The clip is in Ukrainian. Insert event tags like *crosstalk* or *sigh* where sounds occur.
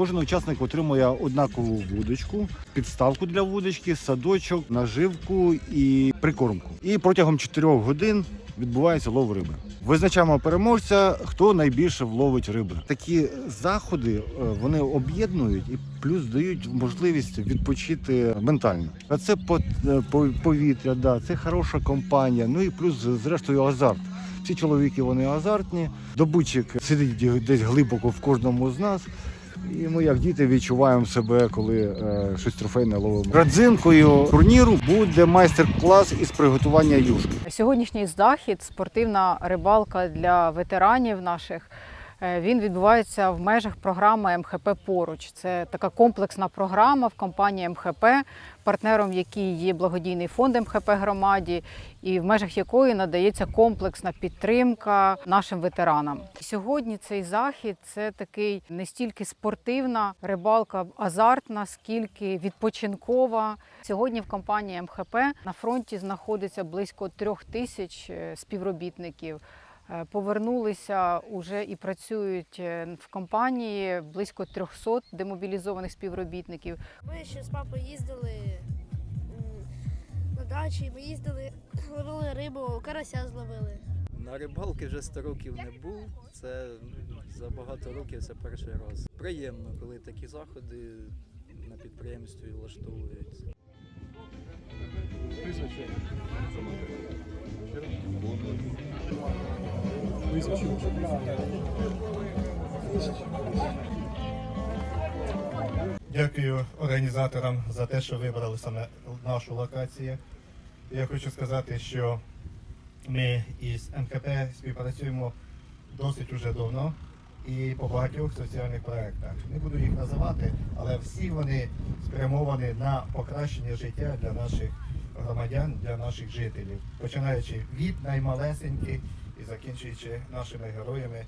Кожен учасник отримує однакову вудочку, підставку для вудочки, садочок, наживку і прикормку. І протягом 4 годин відбувається лов риби. Визначаємо переможця, хто найбільше вловить риби. Такі заходи е, вони об'єднують і плюс дають можливість відпочити ментально. А це е, по- повітря, да, це хороша компанія. Ну і плюс, зрештою, азарт. Всі чоловіки вони азартні. Добутчик сидить десь глибоко в кожному з нас. І ми, як діти, відчуваємо себе, коли е, щось трофейне ловимо. Родзинкою турніру буде майстер-клас із приготування юшки. Сьогоднішній захід, спортивна рибалка для ветеранів наших. Е, Він відбувається в межах програми МХП Поруч. Це така комплексна програма в компанії МХП, партнером якій є благодійний фонд МХП громаді, і в межах якої надається комплексна підтримка нашим ветеранам. Сьогодні цей захід це такий не стільки спортивна рибалка, азартна, скільки відпочинкова. Сьогодні в компанії МХП на фронті знаходиться близько трьох тисяч е, співробітників. Е, Повернулися уже і працюють е, в компанії близько 300 демобілізованих співробітників. Ми ще з папою їздили на дачі, ми їздили, *clears throat* ловили рибу, карася зловили. На рибалки вже 100 років не був. Це за багато років це перший раз. Приємно, коли такі заходи на підприємстві влаштовуються. Дякую організаторам за те, що вибрали саме нашу локацію. Я хочу сказати, що ми із МКП співпрацюємо досить уже давно і по багатьох соціальних проєктах. Не буду їх називати, але всі вони спрямовані на покращення життя для наших громадян, для наших жителів, починаючи від наймалесеньких і закінчуючи нашими героями